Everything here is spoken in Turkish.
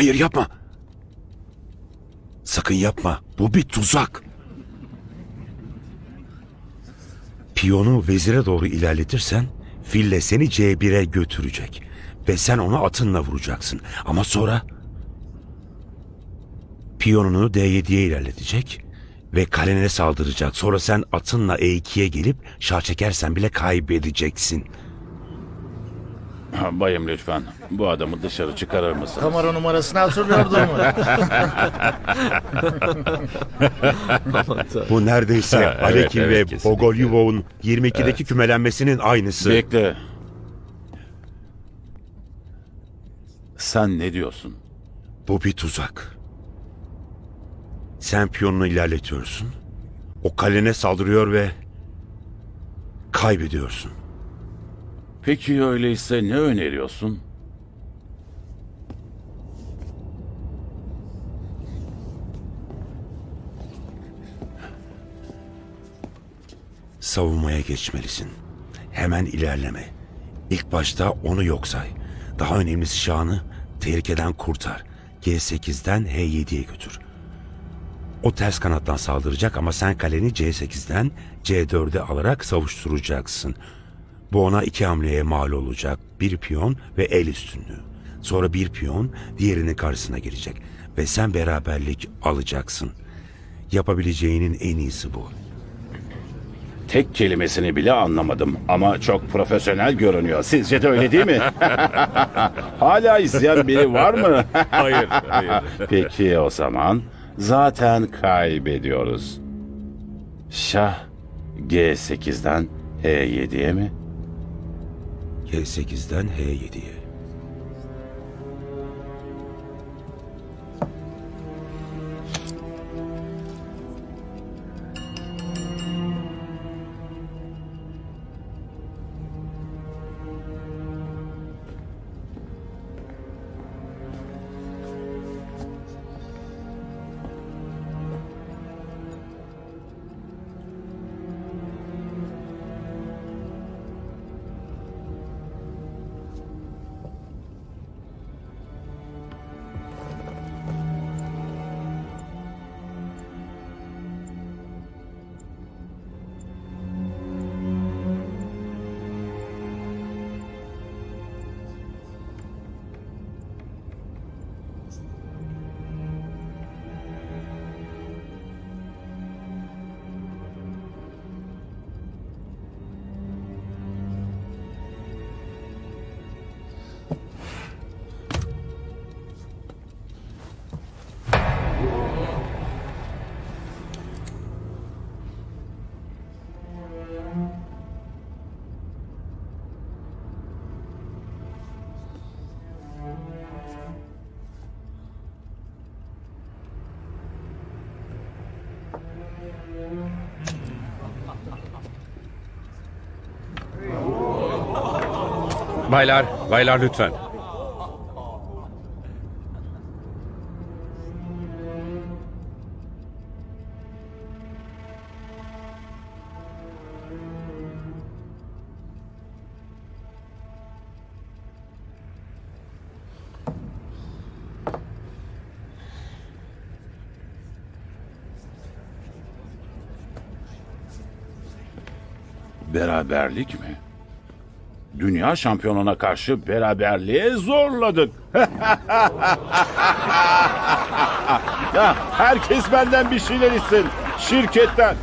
Hayır yapma. Sakın yapma. Bu bir tuzak. Piyonu vezire doğru ilerletirsen fille seni C1'e götürecek. Ve sen onu atınla vuracaksın. Ama sonra piyonunu D7'ye ilerletecek ve kalene saldıracak. Sonra sen atınla E2'ye gelip şah çekersen bile kaybedeceksin. Bayım lütfen bu adamı dışarı çıkarır mısınız? Kamera numarasını hatırlıyordun mu? Bu neredeyse Evet, Alekin evet, ve kesinlikle. Pogolyuvov'un 22'deki kümelenmesinin aynısı. Bekle. Sen ne diyorsun? Bu bir tuzak. Sen piyonunu ilerletiyorsun. O kalene saldırıyor ve kaybediyorsun. Peki öyleyse ne öneriyorsun? Savunmaya geçmelisin. Hemen ilerleme. İlk başta onu yok say. Daha önemlisi şahını tehlikeden kurtar. G8'den H7'ye götür. O ters kanattan saldıracak ama sen kaleni C8'den C4'e alarak savuşturacaksın. Bu ona iki hamleye mal olacak. Bir piyon ve el üstünlüğü. Sonra bir piyon diğerinin karşısına gelecek. Ve sen beraberlik alacaksın. Yapabileceğinin en iyisi bu. Tek kelimesini bile anlamadım ama çok profesyonel görünüyor. Sizce de öyle değil mi? Hala izleyen biri var mı? Hayır, hayır. Peki o zaman zaten kaybediyoruz. Şah G8'den H7'ye mi? G8'den H7'ye. Baylar, baylar lütfen. Beraberlik mi? Dünya şampiyonuna karşı beraberliğe zorladık. ya herkes benden bir şeyler istesin. Şirketten,